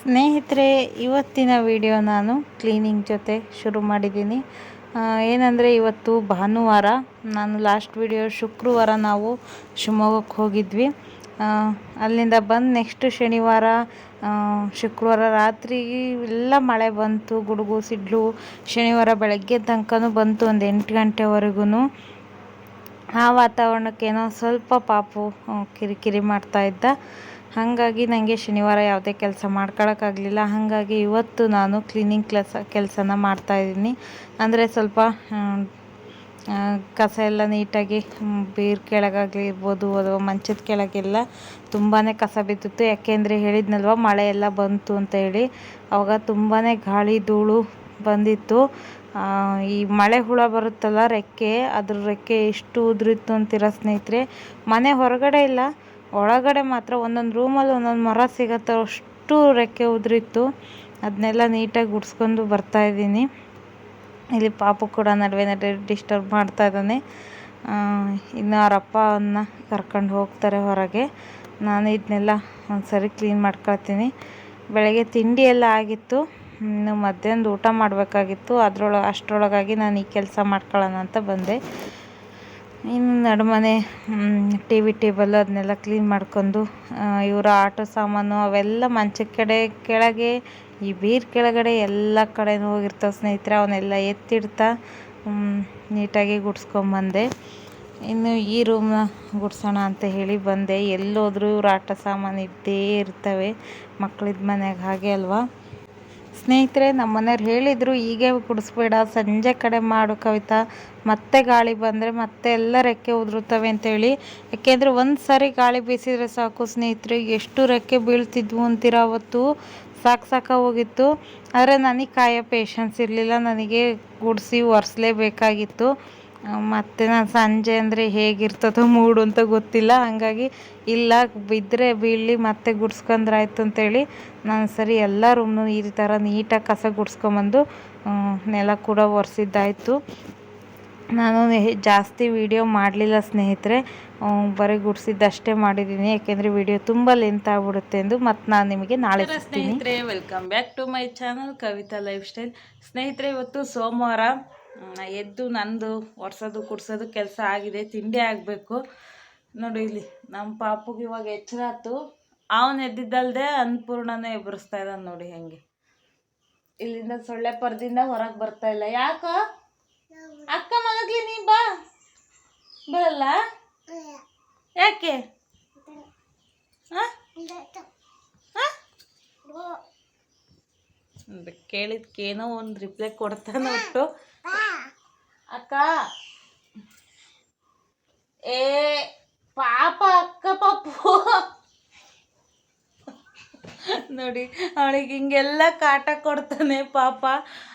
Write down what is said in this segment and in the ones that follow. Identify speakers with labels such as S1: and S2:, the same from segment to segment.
S1: ಸ್ನೇಹಿತರೆ, ಇವತ್ತಿನ ವಿಡಿಯೋ ನಾನು ಕ್ಲೀನಿಂಗ್ ಜೊತೆ ಶುರು ಮಾಡಿದ್ದೀನಿ. ಏನಂದರೆ ಇವತ್ತು ಭಾನುವಾರ, ನಾನು ಲಾಸ್ಟ್ ವಿಡಿಯೋ ಶುಕ್ರವಾರ ನಾವು ಶಿವಮೊಗ್ಗಕ್ಕೆ ಹೋಗಿದ್ವಿ. ಅಲ್ಲಿಂದ ಬಂದು ನೆಕ್ಸ್ಟ್ ಶನಿವಾರ ಶುಕ್ರವಾರ ರಾತ್ರಿ ಎಲ್ಲ ಮಳೆ ಬಂತು, ಗುಡುಗು, ಸಿಡ್ಲು, ಶನಿವಾರ ಬೆಳಗ್ಗೆ ತನಕನೂ ಬಂತು ಒಂದು ಎಂಟು ಗಂಟೆವರೆಗೂ ಆ ವಾತಾವರಣಕ್ಕೇನೋ ಸ್ವಲ್ಪ ಪಾಪು ಕಿರಿಕಿರಿ ಮಾಡ್ತಾ ಇದ್ದ. ಹಾಗಾಗಿ ನನಗೆ ಶನಿವಾರ ಯಾವುದೇ ಕೆಲಸ ಮಾಡ್ಕೊಳಕ್ಕಾಗಲಿಲ್ಲ. ಹಾಗಾಗಿ ಇವತ್ತು ನಾನು ಕ್ಲೀನಿಂಗ್ ಕೆಲಸ ಕೆಲಸನ ಮಾಡ್ತಾಯಿದ್ದೀನಿ ಅಂದರೆ ಸ್ವಲ್ಪ ಕಸ ಎಲ್ಲ ನೀಟಾಗಿ ಬೀರ್ ಕೆಳಗಾಗಲಿ ಇರ್ಬೋದು ಅಥವಾ ಮಂಚದ ಕೆಳಗೆಲ್ಲ ತುಂಬಾ ಕಸ ಬಿದ್ದಿತ್ತು. ಯಾಕೆಂದರೆ ಹೇಳಿದ್ನಲ್ವ, ಮಳೆ ಎಲ್ಲ ಬಂತು ಅಂತ ಹೇಳಿ. ಅವಾಗ ತುಂಬಾ ಗಾಳಿ ಧೂಳು ಬಂದಿತ್ತು. ಈ ಮಳೆ ಹುಳ ಬರುತ್ತಲ್ಲ, ರೆಕ್ಕೆ, ಅದ್ರ ರೆಕ್ಕೆ ಎಷ್ಟು ಉದುರಿತ್ತು ಅಂತೀರ ಸ್ನೇಹಿತರೆ, ಮನೆ ಹೊರಗಡೆ ಇಲ್ಲ. ಒಳಗಡೆ ಮಾತ್ರ ಒಂದೊಂದು ರೂಮಲ್ಲಿ ಒಂದೊಂದು ಮರ ಸಿಗತ್ತೆ, ಅಷ್ಟು ರೆಕ್ಕೆ ಉದುರಿತ್ತು. ಅದನ್ನೆಲ್ಲ ನೀಟಾಗಿ ಗುಡಿಸ್ಕೊಂಡು ಬರ್ತಾ ಇದ್ದೀನಿ. ಇಲ್ಲಿ ಪಾಪು ಕೂಡ ನಡುವೆ ನಡುವೆ ಡಿಸ್ಟರ್ಬ್ ಮಾಡ್ತಾ ಇದ್ದಾನೆ. ಇನ್ನು ಅವ್ರ ಅಪ್ಪ ಕರ್ಕೊಂಡು ಹೋಗ್ತಾರೆ ಹೊರಗೆ. ನಾನು ಇದನ್ನೆಲ್ಲ ಒಂದ್ಸರಿ ಕ್ಲೀನ್ ಮಾಡ್ಕೊಳ್ತೀನಿ. ಬೆಳಗ್ಗೆ ತಿಂಡಿ ಎಲ್ಲ ಆಗಿತ್ತು. ಇನ್ನು ಮಧ್ಯಾಹ್ನದ ಊಟ ಮಾಡಬೇಕಾಗಿತ್ತು. ಅದರೊಳಗೆ, ಅಷ್ಟರೊಳಗಾಗಿ ನಾನು ಈ ಕೆಲಸ ಮಾಡ್ಕೊಳ್ಳೋಣ ಅಂತ ಬಂದೆ. ಇನ್ನು ನಡುಮನೆ ಟಿ ವಿ ಟೇಬಲ್ ಅದನ್ನೆಲ್ಲ ಕ್ಲೀನ್ ಮಾಡ್ಕೊಂಡು ಇವರ ಆಟೋ ಸಾಮಾನು ಅವೆಲ್ಲ ಮಂಚದ ಕಡೆ, ಕೆಳಗೆ, ಈ ಬೀರ್ ಕೆಳಗಡೆ ಎಲ್ಲ ಕಡೆನೂ ಹೋಗಿರ್ತಾವೆ ಸ್ನೇಹಿತರೆ, ಅವನ್ನೆಲ್ಲ ಎತ್ತಿಡ್ತಾ ನೀಟಾಗಿ ಗುಡ್ಸ್ಕೊಂಬಂದೆ. ಇನ್ನು ಈ ರೂಮ್ನ ಗುಡಿಸೋಣ ಅಂತ ಹೇಳಿ ಬಂದೆ. ಎಲ್ಲೋದ್ರೂ ಇವ್ರ ಆಟ ಸಾಮಾನು ಇದ್ದೇ ಇರ್ತವೆ ಮಕ್ಳಿದ್ದ ಮನೆಗೆ ಹಾಗೆ ಅಲ್ವಾ? ಸ್ನೇಹಿತರೆ, ನಮ್ಮ ಮನೆಯವ್ರು ಹೇಳಿದರು, ಹೀಗೆ ಗುಡಿಸ್ಬೇಡ ಸಂಜೆ ಕಡೆ ಮಾಡು ಕವಿತಾ, ಮತ್ತೆ ಗಾಳಿ ಬಂದರೆ ಮತ್ತೆ ಎಲ್ಲ ರೆಕ್ಕೆ ಉದುರುತ್ತವೆ ಅಂತೇಳಿ ಯಾಕೆಂದರೆ ಒಂದು ಸಾರಿ ಗಾಳಿ ಬೀಸಿದರೆ ಸಾಕು ಸ್ನೇಹಿತರೆ, ಎಷ್ಟು ರೆಕ್ಕೆ ಬೀಳ್ತಿದ್ವು ಅಂತೀರ ಅವತ್ತು. ಸಾಕು ಸಾಕ ಹೋಗಿತ್ತು. ಆದರೆ ನನಗೆ ಕಾಯೋ ಪೇಷನ್ಸ್ ಇರಲಿಲ್ಲ, ನನಗೆ ಗುಡಿಸಿ ಒರೆಸ್ಲೇಬೇಕಾಗಿತ್ತು. ಮತ್ತು ನಾನು ಸಂಜೆ ಅಂದರೆ ಹೇಗಿರ್ತದೋ ಮೂಡು ಅಂತ ಗೊತ್ತಿಲ್ಲ. ಹಾಗಾಗಿ ಇಲ್ಲ ಬಿದ್ದರೆ ಬೀಳಲಿ ಮತ್ತೆ ಗುಡ್ಸ್ಕೊಂಡ್ರಾಯ್ತು ಅಂತೇಳಿ ನಾನು ಸರಿ ಎಲ್ಲ ರೂಮ್ನು ಈ ಥರ ನೀಟಾಗಿ ಕಸ ಗುಡ್ಸ್ಕೊಂಬಂದು ನೆಲ ಕೂಡ ಒರೆಸಿದ್ದಾಯಿತು. ನಾನು ಜಾಸ್ತಿ ವಿಡಿಯೋ ಮಾಡಲಿಲ್ಲ ಸ್ನೇಹಿತರೆ. ಬರೀ ಗುಡ್ಸಿದ್ದಷ್ಟೇ ಮಾಡಿದ್ದೀನಿ ಯಾಕೆಂದರೆ ವಿಡಿಯೋ ತುಂಬ ಲೆಂತ್ ಆಗ್ಬಿಡುತ್ತೆ ಎಂದು ಮತ್ತು ನಾನು ನಿಮಗೆ ನಾಳೆ ಸ್ನೇಹಿತರೆ welcome back to my channel Kavita lifestyle ಸ್ನೇಹಿತರೆ ಇವತ್ತು ಸೋಮವಾರ ಎದ್ದು ನಂದು, ಒರೆಸೋದು, ಕುಡ್ಸೋದು ಕೆಲಸ ಆಗಿದೆ, ತಿಂಡಿ ಆಗಬೇಕು. ನೋಡಿ ಇಲ್ಲಿ ನಮ್ಮ ಪಾಪುಗೆ ಇವಾಗ ಎಚ್ಚರ ಆಯ್ತು. ಅವನು ಎದ್ದಿದ್ದಲ್ದೆ ಅನ್ನಪೂರ್ಣನೇ ಎಬ್ಬರಿಸ್ತಾ ಇದ್ದಾನೆ ನೋಡಿ ಹೆಂಗೆ. ಇಲ್ಲಿಂದ ಸೊಳ್ಳೆ ಪರದಿಂದ ಹೊರಗೆ ಬರ್ತಾ ಇಲ್ಲ. ಯಾಕ? ಅಕ್ಕ ಮಲಗ್ಲಿ ನೀ ಬಾ. ಬರಲ್ಲ? ಯಾಕೆ? ಹಾಂ? ಆ? ಕೇಳಿದ್ಕೇನೋ ಒಂದು ರಿಪ್ಲೈ ಕೊಡ್ತಾನೆ ಒಟ್ಟು. ಅಕ್ಕ. ಏ ಪಾಪ ಅಕ್ಕ ಪಾಪು. ನೋಡಿ ಅವಳಿಗೆ ಹಿಂಗೆಲ್ಲ ಕಾಟ ಕೊಡ್ತಾನೆ ಪಾಪ.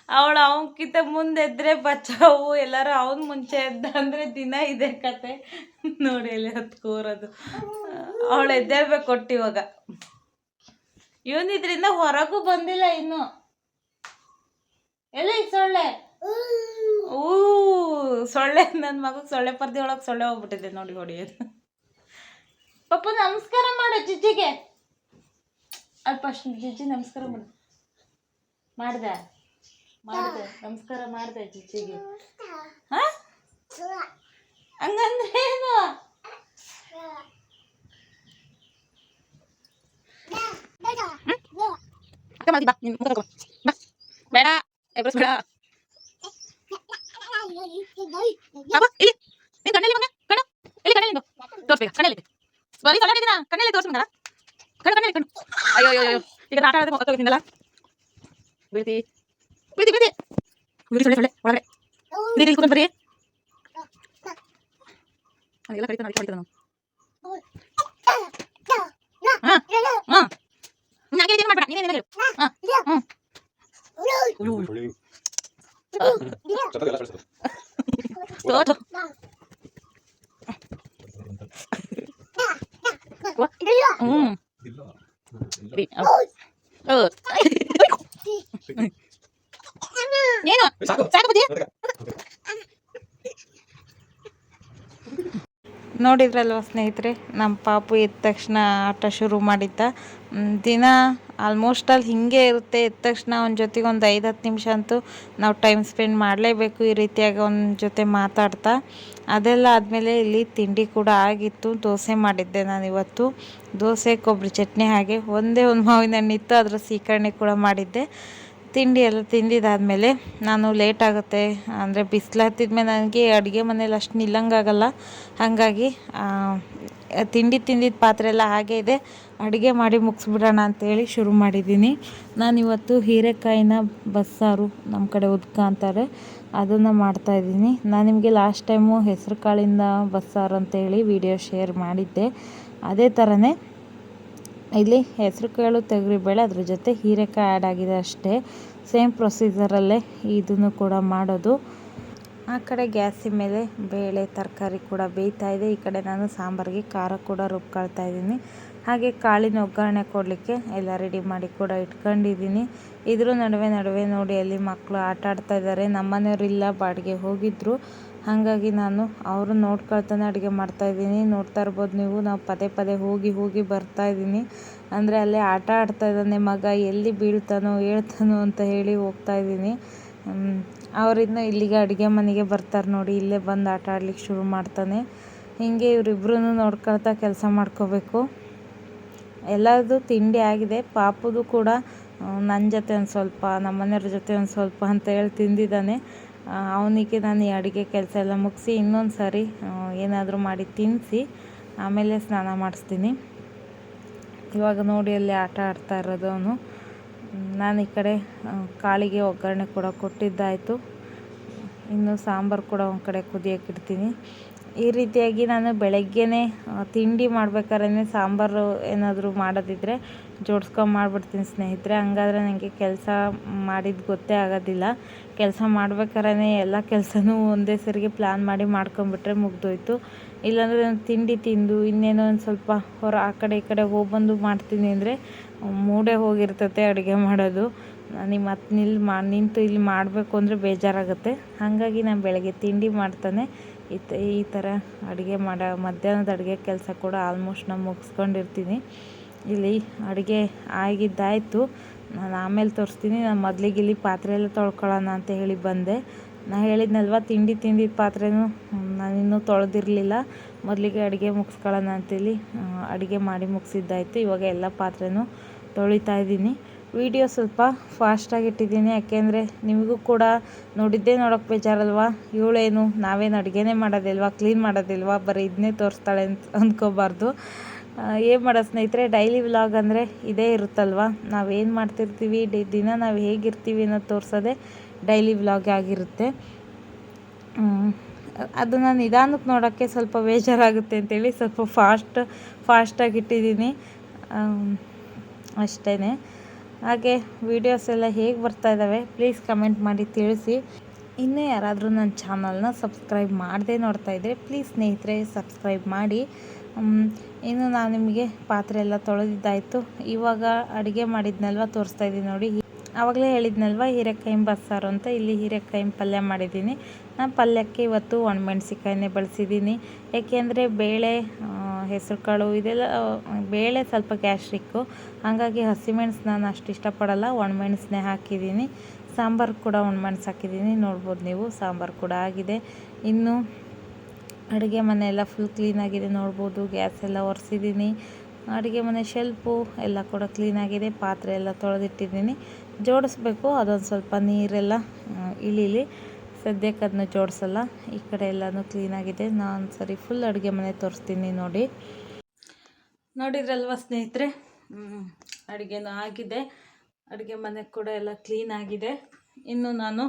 S1: ಅವಳು ಅವನಕ್ಕಿಂತ ಮುಂದೆ ಎದ್ರೆ ಬಚಾವು ಎಲ್ಲರೂ ಅವನ ಮುಂಚೆ ಎದ್ದ ಅಂದರೆ ದಿನ ಇದೆ ಕತೆ. ನೋಡಿ ಎಲ್ಲಿ ಹತ್ತು ಕೂರೋದು. ಅವಳು ಎದ್ದೇಳ್ಬೇಕು ಕೊಟ್ಟಿವಾಗ ಇವನಿದ್ರಿಂದ ಹೊರಗೂ ಬಂದಿಲ್ಲ ಇನ್ನು. ಎಲ್ಲ ಸೊಳ್ಳೆ? ಊ ಸೊಳ್ಳೆ ನನ್ನ ಮಗಗೆ ಸೊಳ್ಳೆ ಪರ್ದಿ ಒಳಗೆ ಸೊಳ್ಳೆ ಹೋಗ್ಬಿಟ್ಟಿದೆ ನೋಡಿ ಹೊಡಿಯೋದು ಪಪ್ಪ ನಮಸ್ಕಾರ ಮಾಡು ಜಿಜ್ಜಿಗೆ ಅಲ್ಪ ಫಸ್ಟ್ ಜಿಜ್ಜಿ ನಮಸ್ಕಾರ ಮಾಡು. ಮಾಡ್ದೆ? ಮಾಡ್ದೆ. ನಮಸ್ಕಾರ ಮಾಡ್ದೆ ಜಿಜ್ಜಿಗೆ ಹಾ? ಹಂಗಂದ್ರೆ ಏನು? ಅಕ್ಕ ಮಾಡಿ ಬಾ ನಿನ್ ಮುಖ ತಗೋ. ಬಾ ಬೇಡ ಎಬ್ರಸ್ ಬೇಡ ಬಾಬಾ ಇಲ್ಲಿ ನಿನ್ ಕಣ್ಣಲ್ಲಿ ಮಗ ಕಣ್ಣು ಇಲ್ಲಿ ಕಣ್ಣಲ್ಲಿ ತೋರಿಸ್ಬೇಕು ಕಣ್ಣಲ್ಲಿ ಬರೀ ಸೊಳ್ಳೆ ಹಿಡಿದಿನ ಕಣ್ಣಲ್ಲಿ ತೋರಿಸ್ ಮಗ ಕಣ್ಣು ಕಣ್ಣಲ್ಲಿ ಕಣ್ಣು ಅಯ್ಯೋ ಅಯ್ಯೋ ಅಯ್ಯೋ ಈಗ ನಾ ಆಟ ಆಡೋದು ಮುಖ ತಗೋತೀನಲ್ಲ ಬೀಳ್ತಿ ಬೀಳ್ತಿ ಬೀಳ್ತಿ ಬೀಳ್ತಿ ಸೊಳ್ಳೆ ಸೊಳ್ಳೆ ಒಳಗಡೆ ನೀರು ಇಲ್ಲಿ ಕೂತ್ಕೊಂಡು ಬರೀ ಅದೆಲ್ಲ ಕಡಿತ ನೋಡಿ ಕಡಿತ ನಾನು ಹಾಂ ಹಾಂ ನನಗೆ ಏನು ಮಾಡ್ಬೇಡ ನೀನೇನು ಹೇಳು ಹಾಂ ಹ್ಞೂ ತೋಟು ಹ್ಞೂ ಸರಿ ಹೌದು ಏನು ನೋಡಿದ್ರಲ್ವ ಸ್ನೇಹಿತರೆ ನಮ್ಮ ಪಾಪು ಎದ್ದ ತಕ್ಷಣ ಆಟ ಶುರು ಮಾಡಿದ್ದ. ದಿನ ಆಲ್ಮೋಸ್ಟ್ ಅಲ್ಲಿ ಹಿಂಗೆ ಇರುತ್ತೆ. ಎದ್ದ ತಕ್ಷಣ ಅವನ ಜೊತೆಗೆ ಒಂದು ಐದು, ಹತ್ತು ನಿಮಿಷ ಅಂತೂ ನಾವು ಟೈಮ್ ಸ್ಪೆಂಡ್ ಮಾಡಲೇಬೇಕು ಈ ರೀತಿಯಾಗಿ ಅವನ ಜೊತೆ ಮಾತಾಡ್ತಾ. ಅದೆಲ್ಲ ಆದಮೇಲೆ ಇಲ್ಲಿ ತಿಂಡಿ ಕೂಡ ಆಗಿತ್ತು. ದೋಸೆ ಮಾಡಿದ್ದೆ ನಾನು ಇವತ್ತು. ದೋಸೆ ಕೊಬ್ಬರಿ ಚಟ್ನಿ ಹಾಗೆ ಒಂದೇ ಒಂದು ಮಾವಿನ ಹಣ್ಣಿತ್ತು ಅದರ ಸೀಕರಣೆ ಕೂಡ ಮಾಡಿದ್ದೆ. ತಿಂಡಿ ಎಲ್ಲ ತಿಂದಿದ್ದಾದಮೇಲೆ ನಾನು ಲೇಟ್ ಆಗುತ್ತೆ. ಅಂದರೆ ಬಿಸಿಲು ಹತ್ತಿದ್ಮೇಲೆ ನನಗೆ ಅಡುಗೆ ಮನೇಲಿ ಅಷ್ಟು ನಿಲ್ಲಂಗಾಗಲ್ಲ ಹಾಗಾಗಿ ತಿಂಡಿ ತಿಂದಿದ್ದ ಪಾತ್ರೆ ಎಲ್ಲ ಹಾಗೆ ಇದೆ. ಅಡುಗೆ ಮಾಡಿ ಮುಗಿಸ್ಬಿಡೋಣ ಅಂತೇಳಿ ಶುರು ಮಾಡಿದ್ದೀನಿ. ನಾನಿವತ್ತು ಹೀರೆಕಾಯಿನ ಬಸ್ಸಾರು ನಮ್ಮ ಕಡೆ ಉದ್ಕ ಅಂತಾರೆ, ಅದನ್ನು ಮಾಡ್ತಾಯಿದ್ದೀನಿ ನಾನು ನಿಮಗೆ ಲಾಸ್ಟ್ ಟೈಮು ಹೆಸರು ಕಾಳಿಂದ ಬಸ್ಸಾರು ಅಂತೇಳಿ ವಿಡಿಯೋ ಶೇರ್ ಮಾಡಿದ್ದೆ. ಅದೇ ಥರನೇ ಇಲ್ಲಿ ಹೆಸರು ಕಾಳು ತೊಗರಿಬೇಳೆ ಅದ್ರ ಜೊತೆ ಹೀರೆಕಾಯಿ ಆ್ಯಡ್ ಆಗಿದೆ ಅಷ್ಟೇ. ಸೇಮ್ ಪ್ರೊಸೀಜರಲ್ಲೇ ಇದನ್ನು ಕೂಡ ಮಾಡೋದು. ಆ ಕಡೆ ಗ್ಯಾಸಿನ ಮೇಲೆ ಬೇಳೆ, ತರಕಾರಿ ಕೂಡ ಬೇಯ್ತಾ ಇದೆ. ಈ ಕಡೆ ನಾನು ಸಾಂಬಾರಿಗೆ ಖಾರ ಕೂಡ ರುಬ್ಕೊಳ್ತಾ ಇದ್ದೀನಿ. ಹಾಗೆ ಕಾಳಿನ ಒಗ್ಗರಣೆ ಕೊಡಲಿಕ್ಕೆ ಎಲ್ಲ ರೆಡಿ ಮಾಡಿ ಕೂಡ ಇಟ್ಕೊಂಡಿದ್ದೀನಿ. ಇದ್ರ ನಡುವೆ ನಡುವೆ ನೋಡಿ ಅಲ್ಲಿ ಮಕ್ಕಳು ಆಟ ಆಡ್ತಾ ಇದ್ದಾರೆ. ನಮ್ಮನೆಯವರಿಲ್ಲ ಬಾಡಿಗೆ ಹೋಗಿದ್ರು. ಹಾಗಾಗಿ ನಾನು ಅವರು ನೋಡ್ಕೊಳ್ತಾನೆ ಅಡುಗೆ ಮಾಡ್ತಾಯಿದ್ದೀನಿ ನೋಡ್ತಾ ಇರ್ಬೋದು ನೀವು. ನಾವು ಪದೇ ಪದೇ ಹೋಗಿ ಹೋಗಿ ಬರ್ತಾ ಇದ್ದೀನಿ. ಅಂದರೆ ಅಲ್ಲೇ ಆಟ ಆಡ್ತಾ ಇದ್ದಾನೆ ಮಗ. ಎಲ್ಲಿ ಬೀಳ್ತಾನೋ ಹೇಳ್ತಾನೋ ಅಂತ ಹೇಳಿ ಹೋಗ್ತಾ ಇದ್ದೀನಿ. ಅವರಿನ್ನು ಇಲ್ಲಿಗೆ ಅಡುಗೆ ಮನೆಗೆ ಬರ್ತಾರೆ ನೋಡಿ. ಇಲ್ಲೇ ಬಂದು ಆಟ ಆಡ್ಲಿಕ್ಕೆ ಶುರು ಮಾಡ್ತಾನೆ. ಹೀಗೆ ಇವರಿಬ್ರು ನೋಡ್ಕೊಳ್ತಾ ಕೆಲಸ ಮಾಡ್ಕೋಬೇಕು. ಎಲ್ಲದು ತಿಂಡಿ ಆಗಿದೆ. ಪಾಪುದು ಕೂಡ ನನ್ನ ಜೊತೆ ಒಂದು ಸ್ವಲ್ಪ ನಮ್ಮ ಮನೆಯವ್ರ ಜೊತೆ ಒಂದು ಸ್ವಲ್ಪ ಅಂತ ಹೇಳಿ ತಿಂದಿದ್ದಾನೆ. ಅವನಿಗೆ ನಾನು ಈ ಅಡುಗೆ ಕೆಲಸ ಎಲ್ಲ ಮುಗಿಸಿ ಇನ್ನೊಂದು ಸಾರಿ ಏನಾದರೂ ಮಾಡಿ ತಿನ್ನಿಸಿ ಆಮೇಲೆ ಸ್ನಾನ ಮಾಡಿಸ್ತೀನಿ. ಇವಾಗ ನೋಡಿ ಅಲ್ಲಿ ಆಟ ಆಡ್ತಾ ಇರೋದು ಅವನು. ನಾನು ಈ ಕಡೆ ಕಾಳಿಗೆ ಒಗ್ಗರಣೆ ಕೂಡ ಕೊಟ್ಟಿದ್ದಾಯಿತು. ಇನ್ನು ಸಾಂಬಾರು ಕೂಡ ಒಂದು ಕಡೆ ಕುದಿಯೋಕೆ ಇಡ್ತೀನಿ. ಈ ರೀತಿಯಾಗಿ ನಾನು ಬೆಳಗ್ಗೆನೇ ತಿಂಡಿ ಮಾಡ್ಬೇಕಾದ್ರೆ ಸಾಂಬಾರು ಏನಾದರೂ ಮಾಡೋದಿದ್ರೆ ಜೋಡ್ಸ್ಕೊಂಡು ಮಾಡಿಬಿಡ್ತೀನಿ ಸ್ನೇಹಿತರೆ. ಹಂಗಾದ್ರೆ ನನಗೆ ಕೆಲಸ ಮಾಡಿದ್ದು ಗೊತ್ತೇ ಆಗೋದಿಲ್ಲ. ಕೆಲಸ ಮಾಡ್ಬೇಕಾದ್ರೆ ಎಲ್ಲ ಕೆಲಸನೂ ಒಂದೇ ಸರಿಗೆ ಪ್ಲ್ಯಾನ್ ಮಾಡಿ ಮಾಡ್ಕೊಂಬಿಟ್ರೆ ಮುಗ್ದೋಯ್ತು. ಇಲ್ಲಾಂದರೆ ನಾನು ತಿಂಡಿ ತಿಂದು ಇನ್ನೇನೋ ಒಂದು ಸ್ವಲ್ಪ ಹೊರ ಆ ಕಡೆ ಈ ಕಡೆ ಹೋಗ್ಬಂದು ಮಾಡ್ತೀನಿ ಅಂದರೆ ಮೂಡೇ ಹೋಗಿರ್ತತೆ ಅಡುಗೆ ಮಾಡೋದು. ನಾನು ಮತ್ತೆ ನಿಲ್ಲಿ ಮಾ, ನಿಂತು ಇಲ್ಲಿ ಮಾಡಬೇಕು ಅಂದರೆ ಬೇಜಾರಾಗುತ್ತೆ. ಹಾಗಾಗಿ ನಾನು ಬೆಳಗ್ಗೆ ತಿಂಡಿ ಮಾಡ್ತಾನೆ. ಈ ತ ಈ ಥರ ಅಡುಗೆ ಮಾಡೋ, ಮಧ್ಯಾಹ್ನದ ಅಡುಗೆ ಕೆಲಸ ಕೂಡ ಆಲ್ಮೋಸ್ಟ್ ನಾನು ಮುಗಿಸ್ಕೊಂಡಿರ್ತೀನಿ. ಇಲ್ಲಿ ಅಡುಗೆ ಆಗಿದ್ದಾಯಿತು. ನಾನು ಆಮೇಲೆ ತೋರಿಸ್ತೀನಿ. ನಾನು ಮೊದಲಿಗೆ ಇಲ್ಲಿ ಪಾತ್ರೆ ಎಲ್ಲ ತೊಳ್ಕೊಳ್ಳೋಣ ಅಂತ ಹೇಳಿ ಬಂದೆ. ನಾ ಹೇಳಿದ್ನಲ್ವ, ತಿಂಡಿ ತಿಂದಿದ್ದ ಪಾತ್ರೆನೂ ನಾನಿನ್ನೂ ತೊಳೆದಿರಲಿಲ್ಲ. ಮೊದಲಿಗೆ ಅಡುಗೆ ಮುಗಿಸ್ಕೊಳ್ಳೋಣ ಅಂತೇಳಿ ಅಡುಗೆ ಮಾಡಿ ಮುಗಿಸಿದ್ದಾಯಿತು. ಇವಾಗ ಎಲ್ಲ ಪಾತ್ರೆನೂ ತೊಳಿತಾ ಇದ್ದೀನಿ. ವಿಡಿಯೋ ಸ್ವಲ್ಪ ಫಾಸ್ಟಾಗಿ ಇಟ್ಟಿದ್ದೀನಿ. ಯಾಕೆಂದರೆ ನಿಮಗೂ ಕೂಡ ನೋಡಿದ್ದೇ ನೋಡೋಕ್ಕೆ ಬೇಜಾರಲ್ವಾ? ಇವಳೇನು ನಾವೇನು ಅಡುಗೆನೇ ಮಾಡೋದಿಲ್ವಾ? ಕ್ಲೀನ್ ಮಾಡೋದಿಲ್ವಾ? ಬರೀ ಇದನ್ನೇ ತೋರಿಸ್ತಾಳೆ ಅಂತ ಅಂದ್ಕೋಬಾರ್ದು ಏನು ಮಾಡೋ ಸ್ನೇಹಿತರೆ ಡೈಲಿ ವ್ಲಾಗ್ ಅಂದರೆ ಇದೇ ಇರುತ್ತಲ್ವ? ನಾವೇನು ಮಾಡ್ತಿರ್ತೀವಿ? ಡಿ, ದಿನ ನಾವು ಹೇಗಿರ್ತೀವಿ ಅನ್ನೋದು ತೋರಿಸೋದೇ ಡೈಲಿ ವ್ಲಾಗ್ ಆಗಿರುತ್ತೆ. ಅದನ್ನು ನಿಧಾನಕ್ಕೆ ನೋಡೋಕ್ಕೆ ಸ್ವಲ್ಪ ಬೇಜಾರಾಗುತ್ತೆ ಅಂತೇಳಿ ಸ್ವಲ್ಪ ಫಾಸ್ಟ್ ಫಾಸ್ಟಾಗಿ ಇಟ್ಟಿದ್ದೀನಿ. ಅಷ್ಟೇ ಹಾಗೆ ವೀಡಿಯೋಸ್ ಎಲ್ಲ ಹೇಗೆ ಬರ್ತಾ ಇದ್ದಾವೆ ಪ್ಲೀಸ್ ಕಮೆಂಟ್ ಮಾಡಿ ತಿಳಿಸಿ. ಇನ್ನೂ ಯಾರಾದರೂ ನನ್ನ ಚಾನಲ್ನ ಸಬ್ಸ್ಕ್ರೈಬ್ ಮಾಡದೇ ನೋಡ್ತಾ ಇದ್ದರೆ ಪ್ಲೀಸ್ ಸ್ನೇಹಿತರೆ ಸಬ್ಸ್ಕ್ರೈಬ್ ಮಾಡಿ. ಇನ್ನು ನಾನು ನಿಮಗೆ ಪಾತ್ರೆ ಎಲ್ಲ ತೊಳೆದಿದ್ದಾಯಿತು. ಇವಾಗ ಅಡುಗೆ ಮಾಡಿದ್ನಲ್ವ, ತೋರಿಸ್ತಾ ಇದ್ದೀನಿ ನೋಡಿ. ಆವಾಗಲೇ ಹೇಳಿದ್ನಲ್ವ, ಹೀರೆಕಾಯಿ ಬಸ್ಸಾರು ಅಂತ. ಇಲ್ಲಿ ಹೀರೆಕಾಯಿ ಪಲ್ಯ ಮಾಡಿದ್ದೀನಿ. ನಾನು ಪಲ್ಯಕ್ಕೆ ಇವತ್ತು ಒಣಮೆಣ್ಸಿಕಾಯಿನೇ ಬಳಸಿದ್ದೀನಿ. ಏಕೆಂದರೆ ಬೇಳೆ ಹೆಸರು ಕಾಳು, ಇದೆಲ್ಲ ಬೇಳೆ ಸ್ವಲ್ಪ ಗ್ಯಾಸ್ಟ್ರಿಕ್ಕು. ಹಾಗಾಗಿ ಹಸಿಮೆಣ್ಸು ನಾನು ಅಷ್ಟು ಇಷ್ಟಪಡಲ್ಲ. ಒಣಮೆಣಸನ್ನೇ ಹಾಕಿದ್ದೀನಿ. ಸಾಂಬಾರು ಕೂಡ ಒಣಮೆಣ್ಸು ಹಾಕಿದ್ದೀನಿ. ನೋಡ್ಬೋದು ನೀವು, ಸಾಂಬಾರು ಕೂಡ ಆಗಿದೆ. ಇನ್ನು ಅಡುಗೆ ಮನೆ ಎಲ್ಲ ಫುಲ್ ಕ್ಲೀನಾಗಿದೆ ನೋಡ್ಬೋದು, ಗ್ಯಾಸ್ ಎಲ್ಲ ಒರೆಸಿದ್ದೀನಿ. ಅಡುಗೆ ಮನೆ ಶೆಲ್ಪು ಎಲ್ಲ ಕೂಡ ಕ್ಲೀನಾಗಿದೆ ಪಾತ್ರೆ ಎಲ್ಲ ತೊಳೆದಿಟ್ಟಿದ್ದೀನಿ. ಜೋಡಿಸ್ಬೇಕು, ಅದೊಂದು ಸ್ವಲ್ಪ ನೀರೆಲ್ಲ ಇಳಿಲಿ ಇಳೀಲಿ. ಸದ್ಯಕ್ಕೆ ಅದನ್ನ ಜೋಡಿಸಲ್ಲ. ಈ ಕಡೆ ಎಲ್ಲನೂ ಕ್ಲೀನಾಗಿದೆ ನಾನು ಸರಿ ಫುಲ್ ಅಡುಗೆ ಮನೆ ತೋರಿಸ್ತೀನಿ ನೋಡಿ. ನೋಡಿದ್ರಲ್ವ ಸ್ನೇಹಿತರೆ? ಅಡುಗೆನೂ ಆಗಿದೆ. ಅಡುಗೆ ಮನೆ ಕೂಡ ಎಲ್ಲ ಕ್ಲೀನ್ ಆಗಿದೆ. ಇನ್ನು ನಾನು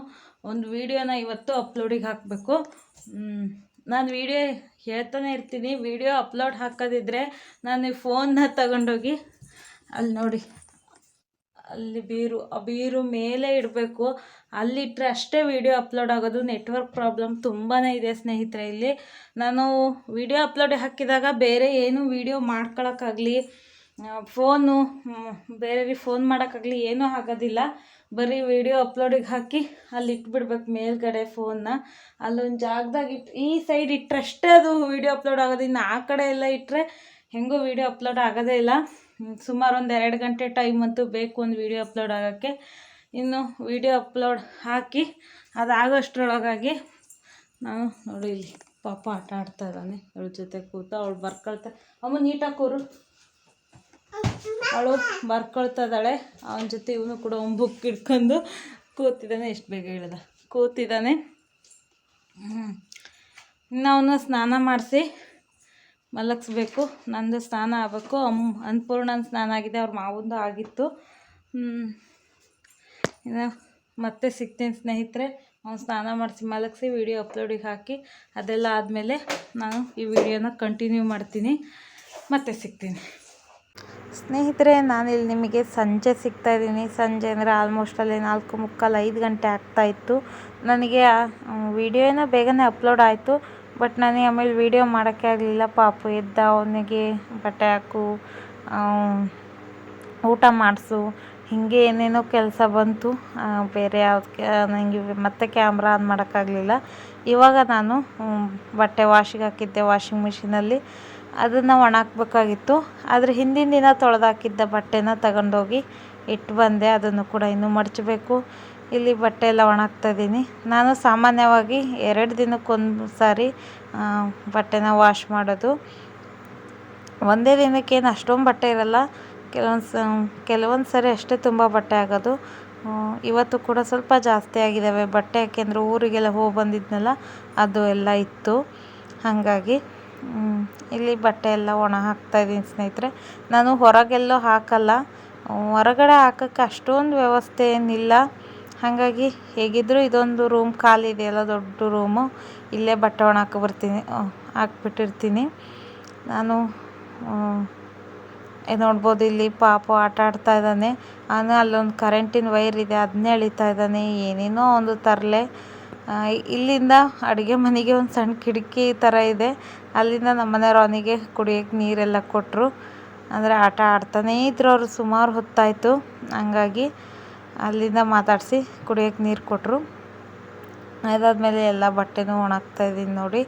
S1: ಒಂದು ವಿಡಿಯೋನ ಇವತ್ತು ಅಪ್ಲೋಡಿಗೆ ಹಾಕಬೇಕು. ನಾನು ವಿಡಿಯೋ ಹೇಳ್ತಾನೆ ಇರ್ತೀನಿ. ವಿಡಿಯೋ ಅಪ್ಲೋಡ್ ಹಾಕೋದಿದ್ರೆ ನಾನು ಈ ಫೋನ್ನ ತಗೊಂಡೋಗಿ ಅಲ್ಲಿ ನೋಡಿ, ಅಲ್ಲಿ ಬೀರು, ಆ ಬೀರು ಮೇಲೆ ಇಡಬೇಕು. ಅಲ್ಲಿಟ್ಟರೆ ಅಷ್ಟೇ ವಿಡಿಯೋ ಅಪ್ಲೋಡ್ ಆಗೋದು. ನೆಟ್ವರ್ಕ್ ಪ್ರಾಬ್ಲಮ್ ತುಂಬಾ ಇದೆ ಸ್ನೇಹಿತರೆ ಇಲ್ಲಿ. ನಾನು ವಿಡಿಯೋ ಅಪ್ಲೋಡ್ ಹಾಕಿದಾಗ ಬೇರೆ ಏನು ವಿಡಿಯೋ ಮಾಡ್ಕೊಳಕ್ಕಾಗಲಿ ಫೋನು ಬೇರೆಯವ್ರಿಗೆ ಫೋನ್ ಮಾಡೋಕ್ಕಾಗಲಿ ಏನೂ ಆಗೋದಿಲ್ಲ. ಬರೀ ವಿಡಿಯೋ ಅಪ್ಲೋಡಿಗೆ ಹಾಕಿ ಅಲ್ಲಿ ಇಟ್ಬಿಡ್ಬೇಕು ಮೇಲ್ಗಡೆ ಫೋನ್ನ ಅಲ್ಲೊಂದು ಜಾಗದಾಗ ಇಟ್ಟು ಈ ಸೈಡ್ ಇಟ್ಟರಷ್ಟೇ ಅದು ವಿಡಿಯೋ ಅಪ್ಲೋಡ್ ಆಗೋದು. ಇನ್ನು ಆ ಕಡೆ ಎಲ್ಲ ಇಟ್ಟರೆ ಹೆಂಗೂ ವಿಡಿಯೋ ಅಪ್ಲೋಡ್ ಆಗೋದೇ ಇಲ್ಲ. ಸುಮಾರು ಒಂದು ಎರಡು ಗಂಟೆ ಟೈಮ್ ಅಂತೂ ಬೇಕು ಒಂದು ವಿಡಿಯೋ ಅಪ್ಲೋಡ್ ಆಗೋಕ್ಕೆ. ಇನ್ನು ವೀಡಿಯೋ ಅಪ್ಲೋಡ್ ಹಾಕಿ ಅದಾಗೋಷ್ಟರೊಳಗಾಗಿ ನಾನು ನೋಡಿ ಇಲ್ಲಿ ಪಾಪ ಆಟ ಆಡ್ತಾ ಇದ್ದಾನೆ. ಅವಳ ಜೊತೆ ಕೂತ ಅವಳು ಬರ್ಕೊಳ್ತಾ ಅಮ್ಮ ನೀಟಾಗಿ ಕೂರು. ಅವಳು ಬರ್ಕೊಳ್ತಾ ಇದ್ದಾಳೆ. ಅವನ ಜೊತೆ ಇವನು ಕೂಡ ಒಂದು ಬುಕ್ ಇಟ್ಕೊಂಡು ಕೂತಿದ್ದಾನೆ. ಎಷ್ಟು ಬೇಗ ಹೇಳಿದ? ಕೂತಿದ್ದಾನೆ. ಹ್ಞೂ ಇನ್ನು ಅವನು ಸ್ನಾನ ಮಾಡಿಸಿ ಮಲಗಿಸ್ಬೇಕು. ನಂದು ಸ್ನಾನ ಆಗಬೇಕು. ಅಮ್ಮ ಅನ್ನಪೂರ್ಣ ಸ್ನಾನ ಆಗಿದೆ. ಅವ್ರ ಮಾವಂದು ಆಗಿತ್ತು. ಇನ್ನು ಮತ್ತೆ ಸಿಗ್ತೀನಿ ಸ್ನೇಹಿತರೆ. ಅವ್ನು ಸ್ನಾನ ಮಾಡಿಸಿ ಮಲಗಿಸಿ ವಿಡಿಯೋ ಅಪ್ಲೋಡಿಗೆ ಹಾಕಿ, ಅದೆಲ್ಲ ಆದಮೇಲೆ ನಾನು ಈ ವಿಡಿಯೋನ ಕಂಟಿನ್ಯೂ ಮಾಡ್ತೀನಿ. ಮತ್ತೆ ಸಿಗ್ತೀನಿ. ಸ್ನೇಹಿತರೆ, ನಾನಿಲ್ಲಿ ನಿಮಗೆ ಸಂಜೆ ಸಿಗ್ತಾ ಇದ್ದೀನಿ. ಸಂಜೆ ಅಂದರೆ ಆಲ್ಮೋಸ್ಟ್ ಅಲ್ಲಿ ನಾಲ್ಕು ಮುಕ್ಕಾಲು ಐದು ಗಂಟೆ ಆಗ್ತಾ ಇತ್ತು. ನನಗೆ ವಿಡಿಯೋ ಏನೋ ಬೇಗನೆ ಅಪ್ಲೋಡ್ ಆಯಿತು. ಬಟ್ ನನಗೆ ಆಮೇಲೆ ವಿಡಿಯೋ ಮಾಡೋಕ್ಕೆ ಆಗಲಿಲ್ಲ. ಪಾಪು ಎದ್ದ ಅವನಿಗೆ ಬಟ್ಟೆ ಹಾಕು ಊಟ ಮಾಡಿಸು ಹೀಗೆ ಏನೇನೋ ಕೆಲಸ ಬಂತು ಬೇರೆ ಯಾವ್ದು ನನಗೆ ಮತ್ತೆ ಕ್ಯಾಮ್ರಾ ಆನ್ ಮಾಡೋಕ್ಕಾಗಲಿಲ್ಲ. ಇವಾಗ ನಾನು ಬಟ್ಟೆ ವಾಷಿಗೆ ಹಾಕಿದ್ದೆ ವಾಷಿಂಗ್ ಮಿಷಿನಲ್ಲಿ ಅದನ್ನು ಒಣಾಕ್ಬೇಕಾಗಿತ್ತು. ಆದರೆ ಹಿಂದಿನ ದಿನ ತೊಳೆದಾಕಿದ್ದ ಬಟ್ಟೆನ ತಗೊಂಡೋಗಿ ಇಟ್ಟು ಬಂದೆ. ಅದನ್ನು ಕೂಡ ಇನ್ನೂ ಮಡಚಬೇಕು ಇಲ್ಲಿ ಬಟ್ಟೆ ಎಲ್ಲ ಇದ್ದೀನಿ. ನಾನು ಸಾಮಾನ್ಯವಾಗಿ ಎರಡು ದಿನಕ್ಕೊಂದು ಸಾರಿ ಬಟ್ಟೆನ ವಾಶ್ ಮಾಡೋದು. ಒಂದೇ ದಿನಕ್ಕೇನು ಅಷ್ಟೊಂದು ಬಟ್ಟೆ ಇರಲ್ಲ. ಕೆಲವೊಂದು ಸ ಕೆಲವೊಂದು ಸರಿ ಅಷ್ಟೇ ತುಂಬ ಬಟ್ಟೆ ಆಗೋದು ಇವತ್ತು ಕೂಡ ಸ್ವಲ್ಪ ಜಾಸ್ತಿ ಆಗಿದ್ದಾವೆ ಬಟ್ಟೆ ಯಾಕೆಂದರೆ ಊರಿಗೆಲ್ಲ ಹೋಗಿ ಬಂದಿದ್ನಲ್ಲ, ಅದು ಎಲ್ಲ ಇತ್ತು. ಹಾಗಾಗಿ ಇಲ್ಲಿ ಬಟ್ಟೆ ಎಲ್ಲ ಒಣ ಹಾಕ್ತಾ ಇದ್ದೀನಿ ಸ್ನೇಹಿತರೆ. ನಾನು ಹೊರಗೆಲ್ಲೋ ಹಾಕಲ್ಲ. ಹೊರಗಡೆ ಹಾಕೋಕ್ಕೆ ಅಷ್ಟೊಂದು ವ್ಯವಸ್ಥೆ ಏನಿಲ್ಲ. ಹಾಗಾಗಿ ಹೇಗಿದ್ದರೂ ಇದೊಂದು ರೂಮ್ ಖಾಲಿ ಇದೆಯಲ್ಲ, ದೊಡ್ಡ ರೂಮು ಇಲ್ಲೇ ಬಟ್ಟೆ ಒಣ ಹಾಕಿ ಬರ್ತೀನಿ ಹಾಕ್ಬಿಟ್ಟಿರ್ತೀನಿ. ನಾನು ಏ, ನೋಡ್ಬೋದು ಇಲ್ಲಿ ಪಾಪು ಆಟ ಆಡ್ತಾ ಇದ್ದಾನೆ. ಆಮೇಲೆ ಅಲ್ಲೊಂದು ಕರೆಂಟಿನ ವೈರ್ ಇದೆ ಅದನ್ನ ಎಳಿತಾ ಇದ್ದಾನೆ. ಏನೇನೋ ಒಂದು ತರಲೆ. ಇಲ್ಲಿಂದ ಅಡುಗೆ ಮನೆಗೆ ಒಂದು ಸಣ್ಣ ಕಿಟಕಿ ಥರ ಇದೆ. ಅಲ್ಲಿಂದ ನಮ್ಮ ಮನೆಯವ್ರು ಅವನಿಗೆ ಕುಡಿಯೋಕ್ಕೆ ನೀರೆಲ್ಲ ಕೊಟ್ಟರು ಅಂದರೆ ಆಟ ಆಡ್ತಾನೇ ಇದ್ರು ಅವರು, ಸುಮಾರು ಹೊತ್ತಾಯಿತು. ಹಂಗಾಗಿ ಅಲ್ಲಿಂದ ಮಾತಾಡಿಸಿ ಕುಡಿಯೋಕ್ಕೆ ನೀರು ಕೊಟ್ಟರು ಅದಾದಮೇಲೆ ಎಲ್ಲ ಬಟ್ಟೆನೂ ಒಣಗ್ತಾ ಇದ್ದೀನಿ ನೋಡಿ.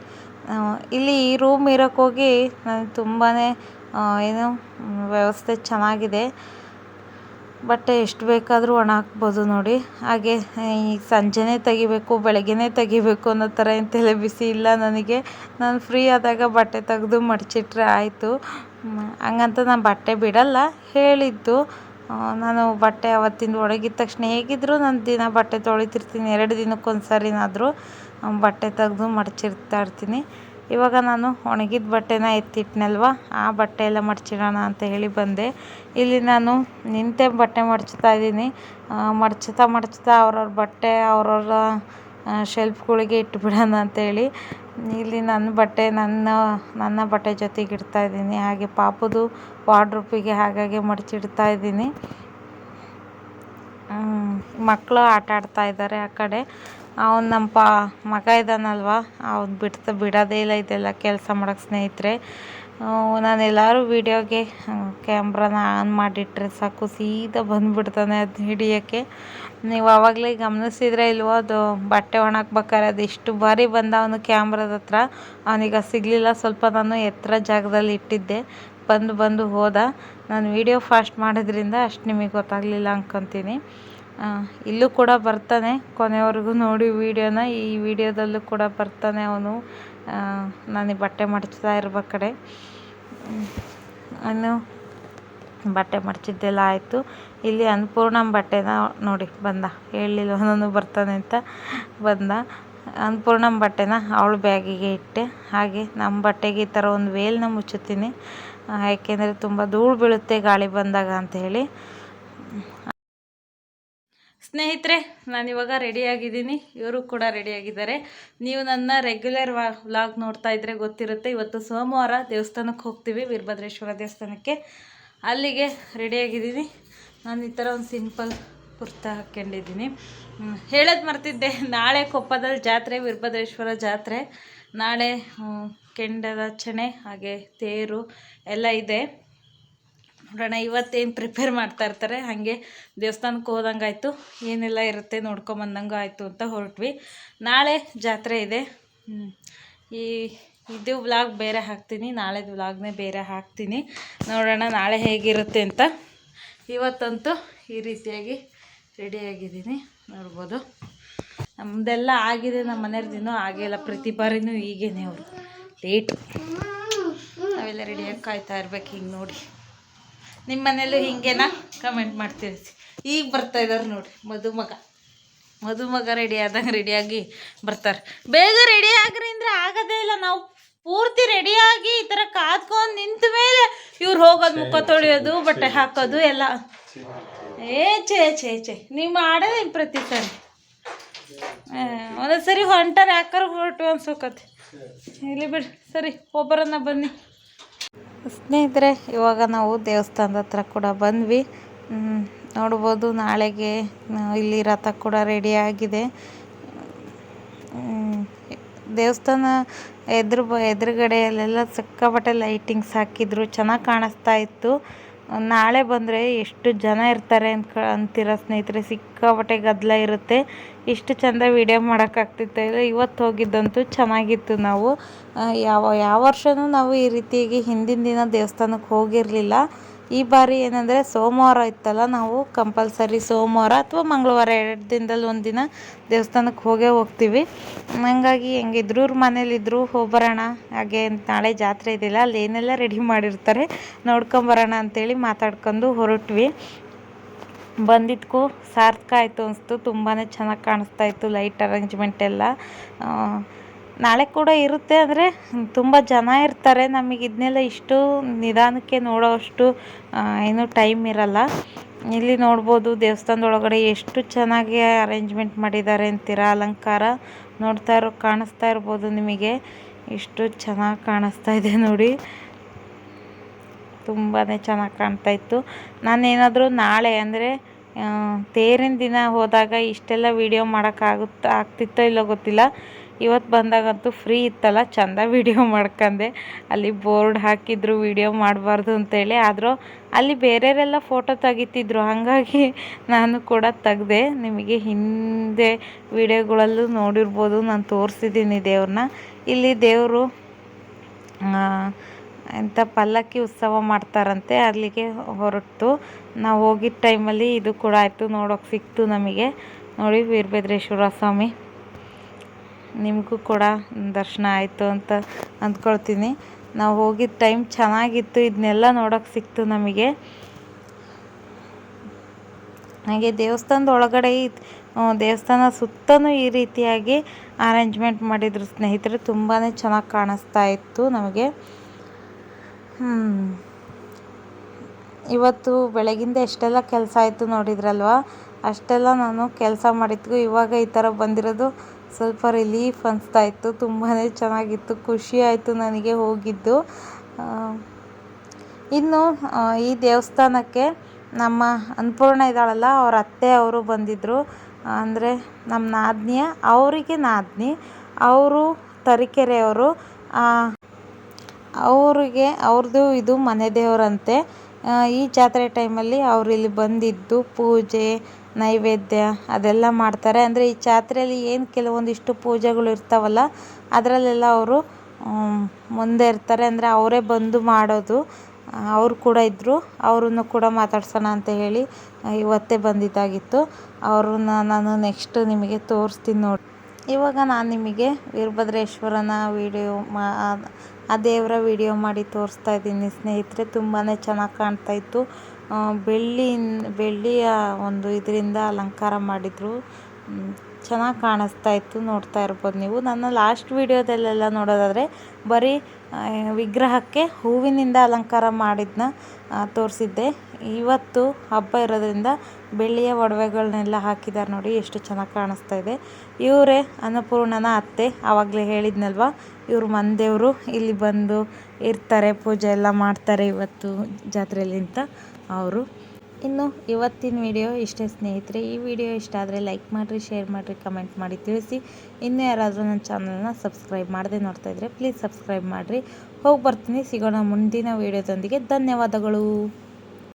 S1: ಇಲ್ಲಿ ಈ ರೂಮ್ ಇರೋಕ್ಕೋಗಿ ನನಗೆ ತುಂಬಾ ಏನು, ವ್ಯವಸ್ಥೆ ಚೆನ್ನಾಗಿದೆ. ಬಟ್ಟೆ ಎಷ್ಟು ಬೇಕಾದರೂ ಒಣ ಹಾಕ್ಬೋದು ನೋಡಿ. ಹಾಗೆ, ಈ ಸಂಜೆನೇ ತೆಗಿಬೇಕು, ಬೆಳಗ್ಗೆನೇ ತೆಗಿಬೇಕು ಅನ್ನೋ ಥರ ಏನು ತಲೆ ಬಿಸಿ ಇಲ್ಲ ನನಗೆ. ನಾನು ಫ್ರೀ ಆದಾಗ ಬಟ್ಟೆ ತೆಗೆದು ಮಡಚಿಟ್ರೆ ಆಯಿತು. ಹಂಗಂತ ನಾನು ಬಟ್ಟೆ ಬಿಡಲ್ಲ, ಹೇಳಿದ್ದು. ನಾನು ಬಟ್ಟೆ ಅವತ್ತಿಂದ ಒಣಗಿದ ತಕ್ಷಣ ಹೇಗಿದ್ದರೂ ನಾನು ದಿನ ಬಟ್ಟೆ ತೊಳಿತಿರ್ತೀನಿ, ಎರಡು ದಿನಕ್ಕೊಂದು ಸರಿನಾದರೂ ಬಟ್ಟೆ ತೆಗೆದು ಮಡಚಿರ್ತಾ ಇರ್ತೀನಿ. ಇವಾಗ ನಾನು ಒಣಗಿದ ಬಟ್ಟೆನ ಎತ್ತಿಟ್ನಲ್ವ? ಆ ಬಟ್ಟೆ ಎಲ್ಲ ಮಡ್ಚಿಡೋಣ ಅಂತ ಹೇಳಿ ಬಂದೆ. ಇಲ್ಲಿ ನಾನು ನಿಂತೆ ಬಟ್ಟೆ ಮಡ್ಚ್ತಾ ಇದ್ದೀನಿ. ಮಡ್ಚ್ತಾ ಮಡ್ಚ್ತಾ ಅವ್ರವ್ರ ಬಟ್ಟೆ, ಅವ್ರವ್ರ ಶೆಲ್ಫ್ಗಳಿಗೆ ಇಟ್ಬಿಡೋಣ ಅಂತೇಳಿ ಇಲ್ಲಿ ನನ್ನ ಬಟ್ಟೆ, ನನ್ನ ನನ್ನ ಬಟ್ಟೆ ಜೊತೆಗೆ ಇಡ್ತಾ ಇದ್ದೀನಿ. ಹಾಗೆ ಪಾಪದು ವಾರ್ಡ್ರೋಪಿಗೆ ಹಾಗಾಗಿ ಮಡಚಿಡ್ತಾ ಇದ್ದೀನಿ. ಮಕ್ಕಳು ಆಟ ಆಡ್ತಾ ಇದ್ದಾರೆ ಆ ಕಡೆ. ಅವ್ನು ನಮ್ಮ ಪಾ ಮಗ ಇದ್ದಾನಲ್ವ ಅವ್ನು ಬಿಡ್ತಾ ಬಿಡೋದೇ ಇಲ್ಲ ಇದೆಲ್ಲ ಕೆಲಸ ಮಾಡೋಕ್ಕೆ ಸ್ನೇಹಿತರೆ. ನಾನು ಎಲ್ಲರೂ ವೀಡಿಯೋಗೆ ಕ್ಯಾಮ್ರಾನ ಆನ್ ಮಾಡಿಟ್ರೆ ಸಾಕು ಸೀದಾ ಬಂದುಬಿಡ್ತಾನೆ ಅದು ಹಿಡಿಯೋಕ್ಕೆ. ನೀವು ಆವಾಗಲೇ ಗಮನಿಸಿದ್ರೆ ಇಲ್ವೋ ಅದು ಬಟ್ಟೆ ಒಣಾಕ್ಬೇಕಾದ್ರೆ ಅದು ಎಷ್ಟು ಬಾರಿ ಬಂದ ಅವನು ಕ್ಯಾಮ್ರಾದ ಹತ್ರ. ಅವನೀಗ ಸಿಗಲಿಲ್ಲ ಸ್ವಲ್ಪ ನಾನು ಎತ್ತರ ಜಾಗದಲ್ಲಿ ಇಟ್ಟಿದ್ದೆ. ಬಂದು ಬಂದು ಹೋದ. ನಾನು ವೀಡಿಯೋ ಫಾಸ್ಟ್ ಮಾಡಿದ್ರಿಂದ ಅಷ್ಟು ನಿಮಗೆ ಗೊತ್ತಾಗಲಿಲ್ಲ ಅನ್ಕೊತೀನಿ. ಆ, ಇಲ್ಲೂ ಕೂಡ ಬರ್ತಾನೆ. ಕೊನೆವರೆಗೂ ನೋಡಿ ವೀಡಿಯೋನ. ಈ ವಿಡಿಯೋದಲ್ಲೂ ಕೂಡ ಬರ್ತಾನೆ ಅವನು. ನನಗೆ ಬಟ್ಟೆ ಮಡಚ್ತಾ ಇರ್ಬೇಕಾರೆ ಅವನು ಬಟ್ಟೆ ಮಡಚಿದ್ದೆಲ್ಲ ಆಯಿತು. ಇಲ್ಲಿ ಅನ್ನಪೂರ್ಣ ಬಟ್ಟೆನ ನೋಡಿ, ಬಂದ. ಹೇಳಲಿಲ್ಲ ಅವನು ಬರ್ತಾನೆ ಅಂತ ಬಂದ. ಅನ್ನಪೂರ್ಣ ಬಟ್ಟೆನ ಅವಳ ಬ್ಯಾಗಿಗೆ ಇಟ್ಟೆ. ಹಾಗೆ ನಮ್ಮ ಬಟ್ಟೆಗೆ ಈ ಥರ ಒಂದು ವೇಲ್ನ ಮುಚ್ಚುತ್ತೀನಿ. ಯಾಕೆಂದರೆ ತುಂಬ ಧೂಳು ಬೀಳುತ್ತೆ ಗಾಳಿ ಬಂದಾಗ ಅಂತ ಹೇಳಿ. ಸ್ನೇಹಿತರೆ ನಾನಿವಾಗ ರೆಡಿಯಾಗಿದ್ದೀನಿ ಇವರು ಕೂಡ ರೆಡಿಯಾಗಿದ್ದಾರೆ ನೀವು ನನ್ನ ರೆಗ್ಯುಲರ್ ವಾ ವ್ಲಾಗ್ ನೋಡ್ತಾ ಇದ್ದರೆ ಗೊತ್ತಿರುತ್ತೆ, ಇವತ್ತು ಸೋಮವಾರ ದೇವಸ್ಥಾನಕ್ಕೆ ಹೋಗ್ತೀವಿ, ವೀರಭದ್ರೇಶ್ವರ ದೇವಸ್ಥಾನಕ್ಕೆ. ಅಲ್ಲಿಗೆ ರೆಡಿಯಾಗಿದ್ದೀನಿ ನಾನು ಈ ಥರ ಒಂದು ಸಿಂಪಲ್ ಕುರ್ತಾ ಹಾಕ್ಕೊಂಡಿದ್ದೀನಿ. ಹೇಳೋದು ಮರ್ತಿದ್ದೆ. ನಾಳೆ ಕೊಪ್ಪದಲ್ಲಿ ಜಾತ್ರೆ, ವೀರಭದ್ರೇಶ್ವರ ಜಾತ್ರೆ. ನಾಳೆ ಕೆಂಡದ ಚಣೆ, ಹಾಗೆ ತೇರು ಎಲ್ಲ ಇದೆ. ನೋಡೋಣ, ಇವತ್ತೇನು ಪ್ರಿಪೇರ್ ಮಾಡ್ತಾ ಇರ್ತಾರೆ, ಹಾಗೆ ದೇವಸ್ಥಾನಕ್ಕೆ ಹೋದಂಗಾಯ್ತು ಏನೆಲ್ಲ ಇರುತ್ತೆ ನೋಡ್ಕೊಂಬಂದಂಗೆ ಆಯಿತು ಅಂತ ಹೊರಟ್ವಿ. ನಾಳೆ ಜಾತ್ರೆ ಇದೆ. ಈ, ಇದು ವ್ಲಾಗ್ ಬೇರೆ ಹಾಕ್ತೀನಿ, ನಾಳೆದು ವ್ಲಾಗ್ನೇ ಬೇರೆ ಹಾಕ್ತೀನಿ. ನೋಡೋಣ ನಾಳೆ ಹೇಗಿರುತ್ತೆ ಅಂತ. ಇವತ್ತಂತೂ ಈ ರೀತಿಯಾಗಿ ರೆಡಿಯಾಗಿದ್ದೀನಿ, ನೋಡ್ಬೋದು. ನಮ್ಮದೆಲ್ಲ ಆಗಿದೆ ನಮ್ಮ ಮನೆಯವ್ರದ್ದು ಆಗಿಲ್ಲ ಪ್ರತಿ ಬಾರಿನೂ ಈಗೇನೆ ಅವರು. ಲೇಟ್ ನಾವೆಲ್ಲ ರೆಡಿಯಾಗಿ ಕಾಯ್ತಾ ಇರ್ಬೇಕು, ಹಿಂಗೆ ನೋಡಿ. ನಿಮ್ಮ ಮನೇಲೂ ಹಿಂಗೇನ? ಕಮೆಂಟ್ ಮಾಡ್ತೀರಿ ಈಗ ಬರ್ತಾ ಇದ್ದಾರೆ ನೋಡಿ ಮದುಮಗ. ಮದುಮಗ ರೆಡಿ ಆದಂಗೆ ರೆಡಿಯಾಗಿ ಬರ್ತಾರೆ. ಬೇಗ ರೆಡಿ ಆಗ್ರಿ ಅಂದರೆ ಆಗೋದೇ ಇಲ್ಲ. ನಾವು ಪೂರ್ತಿ ರೆಡಿಯಾಗಿ ಈ ಥರ ಕಾದ್ಕೊಂಡು ನಿಂತ ಮೇಲೆ ಇವ್ರು ಹೋಗೋದು ಮುಖ ತೊಳೆಯೋದು ಬಟ್ಟೆ ಹಾಕೋದು ಎಲ್ಲ. ಏ ಛೇ ಛೇ ಛೇ. ನೀವು ಮಾಡೋದೇ ಪ್ರತಿ ಸರಿ. ಒಂದೊಂದು ಒಂದೊಂದ್ ಸರಿ ಹೊಂಟಾರೆ ಯಾಕಾರ ಹೊರಟು ಅನ್ಸೋಕತ್ತೆ. ಇಲ್ಲಿ ಬಿಡಿ ಸರಿ ಒಬ್ಬರನ್ನ ಬನ್ನಿ. ಸ್ನೇಹಿತರೆ ಇವಾಗ ನಾವು ದೇವಸ್ಥಾನದ ಹತ್ರ ಕೂಡ ಬಂದ್ವಿ. ನೋಡ್ಬೋದು ನಾಳೆಗೆ ಇಲ್ಲಿ ರಥ ಕೂಡ ರೆಡಿ ಆಗಿದೆ. ಹ್ಮ್, ದೇವಸ್ಥಾನ ಎದುರು ಬ ಎದುರುಗಡೆಯಲ್ಲೆಲ್ಲ ಸಿಕ್ಕಾಪಟ್ಟೆ ಲೈಟಿಂಗ್ಸ್ ಹಾಕಿದ್ರು ಚೆನ್ನಾಗಿ ಕಾಣಿಸ್ತಾ ಇತ್ತು. ನಾಳೆ ಬಂದರೆ ಎಷ್ಟು ಜನ ಇರ್ತಾರೆ ಅಂತ ಅಂತೀರ ಸ್ನೇಹಿತರೆ? ಸಿಕ್ಕಾಪಟ್ಟೆ ಗದ್ದಲ ಇರುತ್ತೆ. ಇಷ್ಟು ಚಂದ ವಿಡಿಯೋ ಮಾಡೋಕ್ಕಾಗ್ತಿತ್ತು. ಇವತ್ತು ಹೋಗಿದ್ದಂತೂ ಚೆನ್ನಾಗಿತ್ತು ನಾವು. ಯಾವ ಯಾವ ವರ್ಷವೂ ನಾವು ಈ ರೀತಿಯಾಗಿ ಹಿಂದಿನ ದಿನ ದೇವಸ್ಥಾನಕ್ಕೆ ಹೋಗಿರಲಿಲ್ಲ. ಈ ಬಾರಿ ಏನಂದರೆ ಸೋಮವಾರ ಇತ್ತಲ್ಲ, ನಾವು ಕಂಪಲ್ಸರಿ ಸೋಮವಾರ ಅಥವಾ ಮಂಗಳವಾರ ಎರಡು ದಿನದಲ್ಲಿ ಒಂದಿನ ದೇವಸ್ಥಾನಕ್ಕೆ ಹೋಗೇ ಹೋಗ್ತೀವಿ. ಹಂಗಾಗಿ ಹೆಂಗಿದ್ರು ಇವ್ರ ಮನೇಲಿದ್ರು ಹೋಗ್ಬರೋಣ, ಹಾಗೆ ನಾಳೆ ಜಾತ್ರೆ ಇದೆಯಲ್ಲ ಅಲ್ಲಿ ಏನೆಲ್ಲ ರೆಡಿ ಮಾಡಿರ್ತಾರೆ ನೋಡ್ಕೊಂಬರೋಣ ಅಂತೇಳಿ ಮಾತಾಡ್ಕೊಂಡು ಹೊರಟ್ವಿ. ಬಂದಿದ್ದಕ್ಕೂ ಸಾರ್ಥಕ ಆಯಿತು ಅನಿಸ್ತು ತುಂಬಾ ಚೆನ್ನಾಗಿ ಕಾಣಿಸ್ತಾ ಇತ್ತು, ಲೈಟ್ ಅರೇಂಜ್ಮೆಂಟ್ ಎಲ್ಲ. ನಾಳೆ ಕೂಡ ಇರುತ್ತೆ ಅಂದರೆ ತುಂಬ ಜನ ಇರ್ತಾರೆ. ನಮಗೆ ಇದನ್ನೆಲ್ಲ ಇಷ್ಟು ನಿಧಾನಕ್ಕೆ ನೋಡೋವಷ್ಟು ಏನು ಟೈಮ್ ಇರಲ್ಲ. ಇಲ್ಲಿ ನೋಡ್ಬೋದು ದೇವಸ್ಥಾನದೊಳಗಡೆ ಎಷ್ಟು ಚೆನ್ನಾಗಿ ಅರೇಂಜ್ಮೆಂಟ್ ಮಾಡಿದ್ದಾರೆ ಅಂತೀರಾ ಅಲಂಕಾರ. ನೋಡ್ತಾ ಇರೋ, ಕಾಣಿಸ್ತಾ ಇರ್ಬೋದು ನಿಮಗೆ. ಎಷ್ಟು ಚೆನ್ನಾಗಿ ಕಾಣಿಸ್ತಾ ಇದೆ ನೋಡಿ. ತುಂಬಾ ಚೆನ್ನಾಗಿ ಕಾಣ್ತಾ ಇತ್ತು. ನಾನೇನಾದರೂ ನಾಳೆ ಅಂದರೆ ತೇರಿನ ದಿನ ಹೋದಾಗ ಇಷ್ಟೆಲ್ಲ ವೀಡಿಯೋ ಮಾಡೋಕ್ಕಾಗುತ್ತಾ ಆಗ್ತಿತ್ತೋ ಇಲ್ಲೋ ಗೊತ್ತಿಲ್ಲ. ಇವತ್ತು ಬಂದಾಗಂತೂ ಫ್ರೀ ಇತ್ತಲ್ಲ, ಚಂದ ವೀಡಿಯೋ ಮಾಡ್ಕೊಂಡೆ ಅಲ್ಲಿ ಬೋರ್ಡ್ ಹಾಕಿದ್ರು ವೀಡಿಯೋ ಮಾಡಬಾರ್ದು ಅಂತೇಳಿ. ಆದರೂ ಅಲ್ಲಿ ಬೇರೆಯವರೆಲ್ಲ ಫೋಟೋ ತೆಗಿತಿದ್ರು. ಹಾಗಾಗಿ ನಾನು ಕೂಡ ತೆಗ್ದೆ. ನಿಮಗೆ ಹಿಂದೆ ವೀಡಿಯೋಗಳಲ್ಲೂ ನೋಡಿರ್ಬೋದು. ನಾನು ತೋರಿಸಿದ್ದೀನಿ ದೇವ್ರನ್ನ. ಇಲ್ಲಿ ದೇವರು ಎಂಥ ಪಲ್ಲಕ್ಕಿ ಉತ್ಸವ ಮಾಡ್ತಾರಂತೆ, ಅಲ್ಲಿಗೆ ಹೊರಟು. ನಾವು ಹೋಗಿದ್ದ ಟೈಮಲ್ಲಿ ಇದು ಕೂಡ ಆಯಿತು. ನೋಡೋಕೆ ಸಿಕ್ತು ನಮಗೆ. ನೋಡಿ ವೀರಭದ್ರೇಶ್ವರ ಸ್ವಾಮಿ. ನಿಮಗೂ ಕೂಡ ದರ್ಶನ ಆಯಿತು ಅಂತ ಅಂದ್ಕೊಳ್ತೀನಿ. ನಾವು ಹೋಗಿದ್ದ ಟೈಮ್ ಚೆನ್ನಾಗಿತ್ತು ಇದನ್ನೆಲ್ಲ ನೋಡೋಕೆ ಸಿಕ್ತು ನಮಗೆ. ಹಾಗೆ ದೇವಸ್ಥಾನದ ಒಳಗಡೆ ದೇವಸ್ಥಾನ ಸುತ್ತಲೂ ಈ ರೀತಿಯಾಗಿ ಅರೇಂಜ್ಮೆಂಟ್ ಮಾಡಿದ್ರು ಸ್ನೇಹಿತರೆ ತುಂಬಾ ಚೆನ್ನಾಗಿ ಕಾಣಿಸ್ತಾ ಇತ್ತು ನಮಗೆ. ಇವತ್ತು ಬೆಳಗಿಂದ ಎಷ್ಟೆಲ್ಲ ಕೆಲಸ ಆಯಿತು ನೋಡಿದ್ರಲ್ವ? ಅಷ್ಟೆಲ್ಲ ನಾನು ಕೆಲಸ ಮಾಡಿದ್ಕು ಇವಾಗ ಈ ಥರ ಬಂದಿರೋದು ಸ್ವಲ್ಪ ರಿಲೀಫ್ ಅನಿಸ್ತಾ ಇತ್ತು. ತುಂಬಾ ಚೆನ್ನಾಗಿತ್ತು. ಖುಷಿ ಆಯಿತು ನನಗೆ ಹೋಗಿದ್ದು. ಇನ್ನು ಈ ದೇವಸ್ಥಾನಕ್ಕೆ ನಮ್ಮ ಅನ್ನಪೂರ್ಣ ಇದ್ದಾಳಲ್ಲ, ಅವ್ರ ಅತ್ತೆ ಅವರು ಬಂದಿದ್ದರು ಅಂದರೆ ನಮ್ಮ ನಾದ್ನಿಯ ಅವರಿಗೆ ನಾದ್ನಿ, ಅವರು ತರೀಕೆರೆಯವರು. ಅವರಿಗೆ ಅವ್ರದ್ದು ಇದು ಮನೆ ದೇವರಂತೆ. ಈ ಜಾತ್ರೆ ಟೈಮಲ್ಲಿ ಅವ್ರು ಇಲ್ಲಿ ಬಂದಿದ್ದು ಪೂಜೆ, ನೈವೇದ್ಯ ಅದೆಲ್ಲ ಮಾಡ್ತಾರೆ. ಅಂದರೆ ಈ ಜಾತ್ರೆಯಲ್ಲಿ ಏನು ಕೆಲವೊಂದಿಷ್ಟು ಪೂಜೆಗಳು ಇರ್ತಾವಲ್ಲ, ಅದರಲ್ಲೆಲ್ಲ ಅವರು ಮುಂದೆ ಇರ್ತಾರೆ. ಅಂದರೆ ಅವರೇ ಬಂದು ಮಾಡೋದು. ಅವರು ಕೂಡ ಇದ್ದರು ಅವ್ರನ್ನು ಕೂಡ ಮಾತಾಡ್ಸೋಣ ಅಂತ ಹೇಳಿ ಇವತ್ತೇ ಬಂದಿದ್ದಾಗಿತ್ತು. ಅವ್ರನ್ನ ನಾನು ನೆಕ್ಸ್ಟ್ ನಿಮಗೆ ತೋರಿಸ್ತೀನಿ ನೋಡಿ. ಇವಾಗ ನಾನು ನಿಮಗೆ ವೀರಭದ್ರೇಶ್ವರನ ವಿಡಿಯೋ ಮಾ ಆ- ದೇವರ ವಿಡಿಯೋ ಮಾಡಿ ತೋರಿಸ್ತಾ ಇದ್ದೀನಿ ಸ್ನೇಹಿತರೆ ತುಂಬಾ ಚೆನ್ನಾಗಿ ಕಾಣ್ತಾ ಇತ್ತು. ಆ, ಬೆಳ್ಳಿಯಿಂದ ಬೆಳ್ಳಿಯ ಒಂದು ಇದರಿಂದ ಅಲಂಕಾರ ಮಾಡಿದರು. ಚೆನ್ನಾಗಿ ಕಾಣಿಸ್ತಾ ಇತ್ತು, ನೋಡ್ತಾ ಇರ್ಬೋದು ನೀವು. ನನ್ನ ಲಾಸ್ಟ್ ವಿಡಿಯೋದಲ್ಲೆಲ್ಲ ನೋಡೋದಾದರೆ, ಬರೀ ವಿಗ್ರಹಕ್ಕೆ ಹೂವಿನಿಂದ ಅಲಂಕಾರ ಮಾಡಿದ್ನ ತೋರಿಸಿದ್ದೆ. ಇವತ್ತು ಹಬ್ಬ ಇರೋದ್ರಿಂದ ಬೆಳ್ಳಿಯ ಒಡವೆಗಳನ್ನೆಲ್ಲ ಹಾಕಿದ್ದಾರೆ ನೋಡಿ, ಎಷ್ಟು ಚೆನ್ನಾಗಿ ಕಾಣಿಸ್ತಾ ಇದೆ. ಇವರೇ ಅನ್ನಪೂರ್ಣನ ಅತ್ತೆ ಆವಾಗಲೇ ಹೇಳಿದ್ನಲ್ವ, ಇವರು ಮಂದೇವರು ಇಲ್ಲಿ ಬಂದು ಇರ್ತಾರೆ, ಪೂಜೆ ಎಲ್ಲ ಮಾಡ್ತಾರೆ ಇವತ್ತು ಜಾತ್ರೆಯಲ್ಲಿ ಅಂತ. ಅವರು ಇನ್ನು ಇವತ್ತಿನ ವಿಡಿಯೋ ಇಷ್ಟೇ ಸ್ನೇಹಿತರೆ, ಈ ವಿಡಿಯೋ ಇಷ್ಟ ಆದರೆ ಲೈಕ್ ಮಾಡಿರಿ ಶೇರ್ ಮಾಡಿರಿ ಕಮೆಂಟ್ ಮಾಡಿ ತಿಳಿಸಿ. ಇನ್ನೂ ಯಾರಾದರೂ ನನ್ನ ಚಾನಲ್ನ ಸಬ್ಸ್ಕ್ರೈಬ್ ಮಾಡದೆ ನೋಡ್ತಾ ಇದ್ದರೆ ಪ್ಲೀಸ್ ಸಬ್ಸ್ಕ್ರೈಬ್ ಮಾಡಿರಿ. ಹೋಗಿ ಬರ್ತೀನಿ, ಸಿಗೋಣ ಮುಂದಿನ ವಿಡಿಯೋದೊಂದಿಗೆ. ಧನ್ಯವಾದಗಳು.